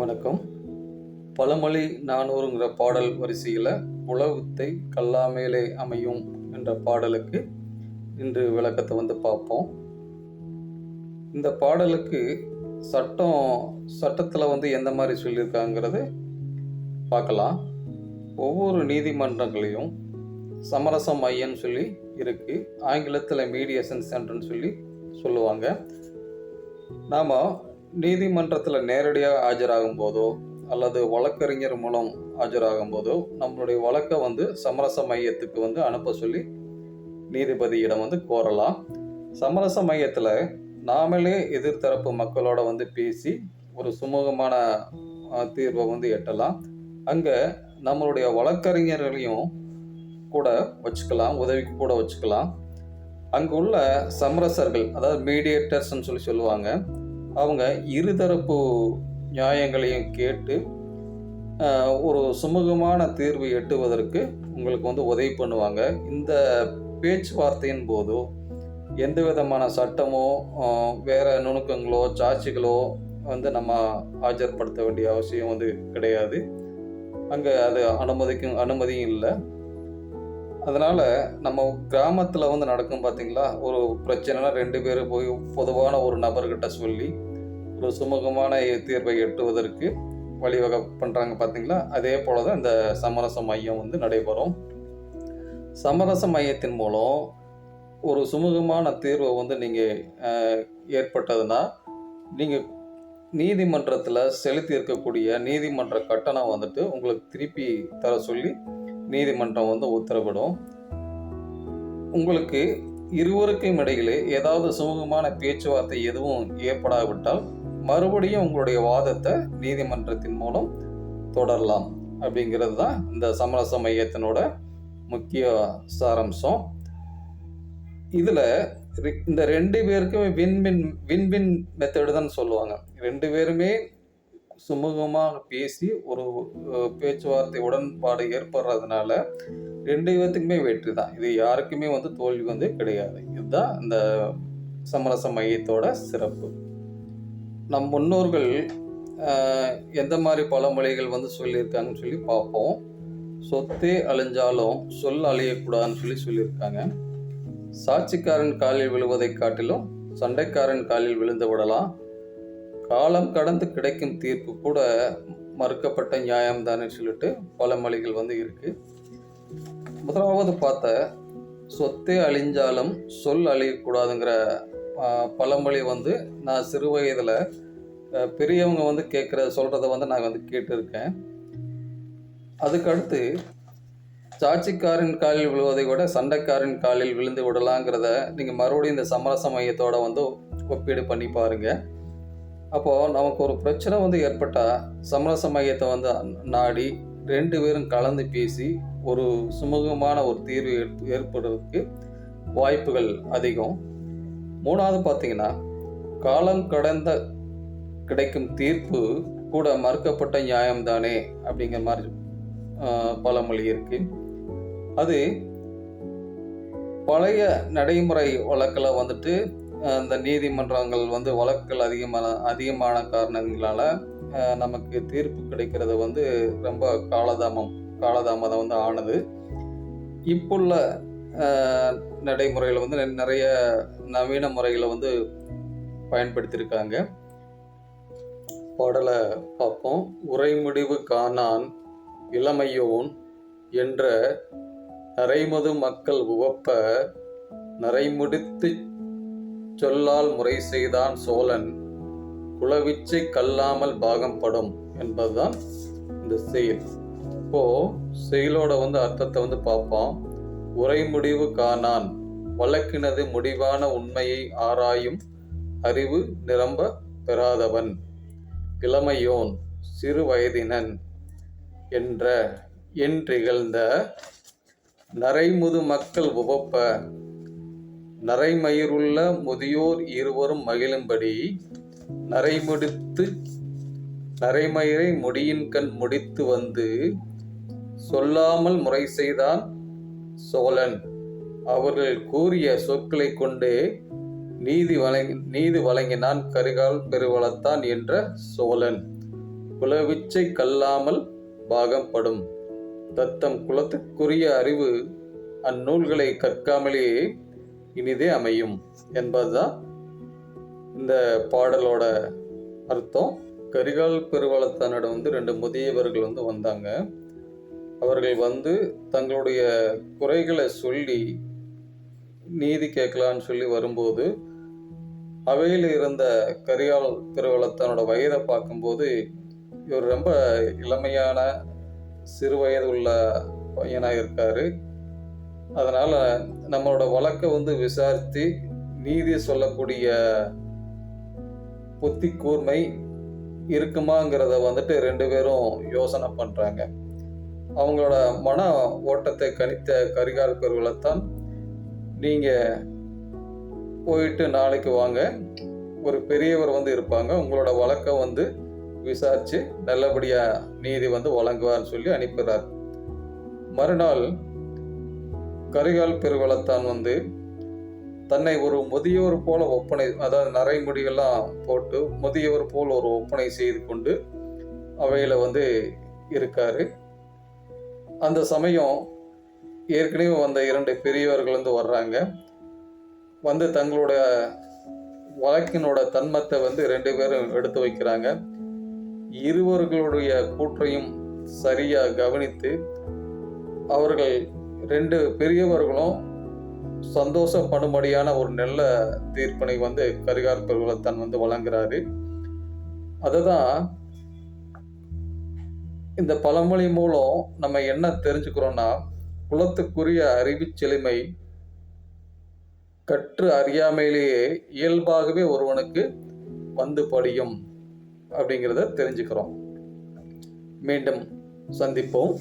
வணக்கம். பழமொழி நானூறுங்கிற பாடல் வரிசையில் உழவுத்தை கல்லாமேலே அமையும் என்ற பாடலுக்கு இன்று விளக்கத்தை வந்து பார்ப்போம். இந்த பாடலுக்கு சட்டம் சட்டத்தில் வந்து எந்த மாதிரி சொல்லியிருக்காங்கிறது பார்க்கலாம். ஒவ்வொரு நீதிமன்றங்களையும் சமரசம் மையம்னு சொல்லி இருக்குது ஆங்கிலத்தில் மீடியேஷன் சென்டர்னு சொல்லி சொல்லுவாங்க. நாம் நீதிமன்றத்தில் நேரடியாக ஆஜராகும் போதோ அல்லது வழக்கறிஞர் மூலம் ஆஜராகும் போதோ நம்மளுடைய வழக்கை வந்து சமரச மையத்துக்கு வந்து அனுப்ப சொல்லி நீதிபதியிடம் வந்து கோரலாம். சமரச மையத்தில் நாமளே எதிர்த்தரப்பு மக்களோட வந்து பேசி ஒரு சுமூகமான தீர்வை வந்து எட்டலாம். அங்கே நம்மளுடைய வழக்கறிஞர்களையும் கூட வச்சுக்கலாம் உதவிக்கு கூட வச்சுக்கலாம். அங்கே உள்ள சமரசர்கள் அதாவது மீடியேட்டர்ஸ்னு சொல்லி சொல்லுவாங்க அவங்க இருதரப்பு நியாயங்களையும் கேட்டு ஒரு சுமூகமான தீர்வு எட்டுவதற்கு உங்களுக்கு வந்து உதவி பண்ணுவாங்க. இந்த பேச்சுவார்த்தையின் போதோ எந்த விதமான சட்டமோ வேறு நுணுக்கங்களோ சாட்சிகளோ வந்து நம்ம ஆஜர்படுத்த வேண்டிய அவசியம் வந்து கிடையாது. அங்கே அது அனுமதிக்கும் அனுமதியும் இல்லை. அதனால் நம்ம கிராமத்தில் வந்து நடக்கும் பார்த்தீங்களா ஒரு பிரச்சனைனா ரெண்டு பேரும் போய் பொதுவான ஒரு நபர்கிட்ட சொல்லி ஒரு சுமூகமான தீர்வை எட்டுவதற்கு வழிவகை பண்ணுறாங்க பார்த்தீங்களா அதே போல தான் இந்த சமரச மையம் வந்து நடைபெறும். சமரச மையத்தின் மூலம் ஒரு சுமூகமான தீர்வை வந்து நீங்கள் ஏற்பட்டதுன்னா நீங்கள் நீதிமன்றத்தில் செலுத்தி இருக்கக்கூடிய நீதிமன்ற கட்டணம் வந்துட்டு உங்களுக்கு திருப்பி தர சொல்லி நீதிமன்றம் வந்து உத்தரவிடும். உங்களுக்கு இருவருக்கும் இடையிலே ஏதாவது சுமூகமான பேச்சுவார்த்தை எதுவும் ஏற்படாவிட்டால் மறுபடியும் உங்களுடைய வாதத்தை நீதிமன்றத்தின் மூலம் தொடரலாம். அப்படிங்கிறது தான் இந்த சமரச மையத்தினோட முக்கிய சாரம்சம். இதில் இந்த ரெண்டு பேருக்குமே வின்வின் வின்வின் மெத்தடு தான் சொல்லுவாங்க. ரெண்டு பேருமே சுமூகமாக பேசி ஒரு பேச்சுவார்த்தை உடன்பாடு ஏற்படுறதுனால ரெண்டு விதத்துக்குமே வெற்றி தான். இது யாருக்குமே வந்து தோல்வி வந்து கிடையாது. இதுதான் இந்த சமரச மையத்தோட சிறப்பு. நம் முன்னோர்கள் எந்த மாதிரி பழமொழிகள் வந்து சொல்லியிருக்காங்கன்னு சொல்லி பார்ப்போம். சொத்தே அழிஞ்சாலும் சொல் அழியக்கூடாதுன்னு சொல்லி சொல்லியிருக்காங்க. சாட்சிக்காரன் காலில் விழுவதை காட்டிலும் சண்டைக்காரன் காலில் விழுந்து விடலாம். காலம் கடந்து கிடைக்கும் தீர்ப்பு கூட மறுக்கப்பட்ட நியாயம் சொல்லிட்டு பல மொழிகள் வந்து இருக்கு. முதலாவது பார்த்த சொத்தே அழிஞ்சாலும் சொல் அழியக்கூடாதுங்கிற பழமொழி வந்து நான் சிறு வயதில் பெரியவங்க வந்து கேட்குற சொல்கிறத வந்து நான் வந்து கேட்டிருக்கேன். அதுக்கடுத்து சாட்சிக்காரின் காலில் விழுவதை விட சண்டைக்காரன் காலில் விழுந்து விடலாங்கிறத நீங்கள் மறுபடியும் இந்த சமரச மையத்தோடு வந்து ஒப்பீடு பண்ணி பாருங்கள் அப்போது நமக்கு ஒரு பிரச்சனை வந்து ஏற்பட்டால் சமரச மையத்தை வந்து நாடி ரெண்டு பேரும் கலந்து பேசி ஒரு சுமூகமான ஒரு தீர்வு ஏற்ப- ஏற்படுறதுக்கு வாய்ப்புகள் அதிகம். மூணாவது பார்த்தீங்கன்னா காலம் கடந்த கிடைக்கும் தீர்ப்பு கூட மறுக்கப்பட்ட நியாயம்தானே அப்படிங்கிற மாதிரி பழமொழி இருக்குது அது பழைய நடைமுறை வழக்கில் வந்துட்டு இந்த நீதிமன்றங்கள் வந்து வழக்குகள் அதிகமான அதிகமான காரணங்களால் நமக்கு தீர்ப்பு கிடைக்கிறது வந்து ரொம்ப காலதாமம் காலதாமதம் வந்து ஆனது. இப்புள்ள அஹ், நடைமுறையில் வந்து நிறைய நவீன முறைகளை வந்து பயன்படுத்தியிருக்காங்க பாடலை பார்ப்போம் உரைமுடிவு காணான் இளமையோன் என்ற நரைமது மக்கள் உவப்ப நரைமுடித்து சொல்லால் முறை செய்தான் சோழன். குலவிச்சை கல்லாமல் பாகம் படும் என்பதுதான் இந்த செயல். இப்போ செயலோட வந்து அர்த்தத்தை வந்து பார்ப்போம். உரைமுடிவு காணான். வழக்கினது முடிவான உண்மையை ஆராயும் அறிவு நிரம்ப பெறாதவன். இளமையோன் சிறு வயதினன் என்ற என்றிகழ்ந்த நரைமுது மக்கள் உவப்ப நரைமயிருள்ள முதியோர் இருவரும் மகிழும்படி நரைமுடித்து நரைமயிரை முடியின் கண் முடித்து வந்து சொல்லாமல் முறை செய்தான் சோழன். அவர்கள் கூறிய சொற்களை கொண்டே நீதி வழங்கி நீதி வழங்கினான் கரிகால் பெருவளத்தான் என்ற சோழன். குலவிச்சை கல்லாமல் பாகம்படும். தத்தம் குலத்துக்குரிய அறிவு அந்நூல்களை கற்காமலேயே இனிதே அமையும் என்பதுதான் இந்த பாடலோட அர்த்தம். கரிகால் பெருவளத்தானிடம் வந்து ரெண்டு முதியவர்கள் வந்து வந்தாங்க. அவர்கள் வந்து தங்களுடைய குறைகளை சொல்லி நீதி கேட்கலான்னு சொல்லி வரும்போது அவையில் இருந்த கரிகால் பெருவளத்தானோட வயதை பார்க்கும்போது இவர் ரொம்ப இளமையான சிறு வயது உள்ள பையனாக இருக்காரு அதனால் நம்மளோட வழக்கை வந்து விசாரித்து நீதி சொல்லக்கூடிய புத்தி கூர்மை இருக்குமாங்கிறத வந்துட்டு ரெண்டு பேரும் யோசனை பண்ணுறாங்க அவங்களோட மன ஓட்டத்தை கணித்த கரிகால் பெருவளத்தான் நீங்கள் போயிட்டு நாளைக்கு வாங்க. ஒரு பெரியவர் வந்து இருப்பாங்க. உங்களோட வழக்கம் வந்து விசாரித்து நல்லபடியாக நீதி வந்து வழங்குவார்னு சொல்லி அனுப்புகிறார் மறுநாள் கரிகால் பெருவளத்தான் வந்து தன்னை ஒரு முதியோர் போல ஒப்பனை அதாவது நரைமுடியெல்லாம் போட்டு முதியோர் போல் ஒரு ஒப்பனை செய்து கொண்டு அவையில் வந்து இருக்காரு. அந்த சமயம் ஏற்கனவே வந்த இரண்டு பெரியவர்கள் வந்து வர்றாங்க. வந்து தங்களோட வழக்கினோட தன்மத்தை வந்து ரெண்டு பேரும் எடுத்து வைக்கிறாங்க. இருவர்களுடைய கூற்றையும் சரியாக கவனித்து அவர்கள் ரெண்டு பெரியவர்களும் சந்தோஷப்படும்படியான ஒரு நல்ல தீர்ப்பினை வந்து கரிகால் பெருவளத்தான் வந்து வழங்குறாரு. அதுதான் இந்த பழமொழி மூலம் நம்ம என்ன தெரிஞ்சுக்கிறோம்னா குலத்துக்குரிய அறிவு செழுமை கற்று அறியாமையிலேயே இயல்பாகவே ஒருவனுக்கு வந்து படியும் அப்படிங்கிறத தெரிஞ்சுக்கிறோம். மீண்டும் சந்திப்போம்.